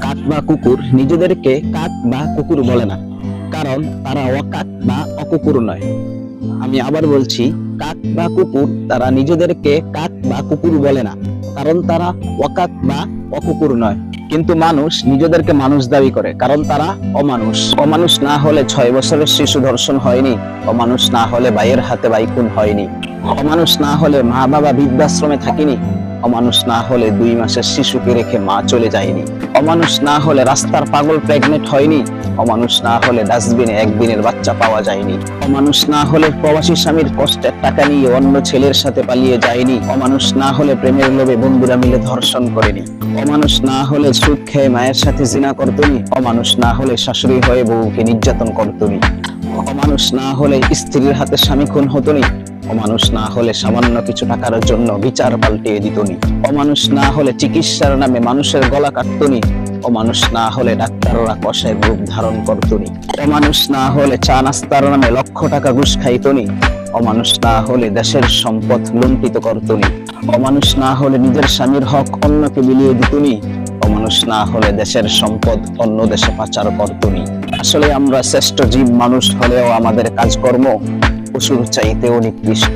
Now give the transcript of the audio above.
কাক বা কুকুর নিজেদেরকে কাক বা কুকুর বলে না। কারণ তারা অকাক বা অকুকুর নয়। আমি আবার বলছি, কাক বা কুকুর তারা নিজেদেরকে কাক বা কুকুর বলে না। কারণ তারা অকাক বা অকুকুর নয়। কিন্তু মানুষ নিজেদেরকে মানুষ দাবি করে, কারণ তারা অমানুষ। অমানুষ না হলে ছয় বছরের শিশু ধর্ষণ হয়নি। অমানুষ না হলে ভাইয়ের হাতে বাইকুন হয়নি। অমানুষ না হলে মা বাবা বৃদ্ধাশ্রমে থাকিনি। অমানুষ না হলে দুই মাসের শিশুকে রেখে মা চলে যায়নি। অমানুষ না হলে রাস্তার পাগল প্রেগনেন্ট হয়নি। অমানুষ না হলে ডাস্টবিনে একদিনের বাচ্চা পাওয়া যায়নি। অমানুষ না হলে প্রবাসী স্বামীর কষ্টের টাকা নিয়ে অন্য ছেলের সাথে পালিয়ে যায়নি। অমানুষ না হলে প্রেমের লোভে বন্ধুরা মিলে ধর্ষণ করেনি। অমানুষ না হলে সুখ খেয়ে মায়ের সাথে জিনা করতনি। অমানুষ না হলে শাশুড়ি হয়ে বউকে নির্যাতন করতনি। অমানুষ না হলে স্ত্রীর হাতে স্বামী খুন হতনি। অমানুষ না হলে সামান্য কিছু টাকার জন্য বিচার পাল্টিয়ে দিতনি অমানুষ না হলে চিকিৎসার নামে মানুষের গলা কাটতনি অমানুষ না হলে ডাক্তাররা কষায় রূপ ধারণ করতনি অমানুষ না হলে চা নাস্তার নামে লক্ষ টাকা ঘুষ খাইতনি অমানুষ না হলে দেশের সম্পদ লুণ্ঠিত করতনি অমানুষ না হলে নিজের স্বামীর হক অন্যকে বিলিয়ে দিতনি অমানুষ না হলে দেশের সম্পদ অন্য দেশে পাচার করতনি আসলে আমরা শ্রেষ্ঠ জীব মানুষ হলেও আমাদের কাজকর্ম পশুর চাইতেও নিকৃষ্ট।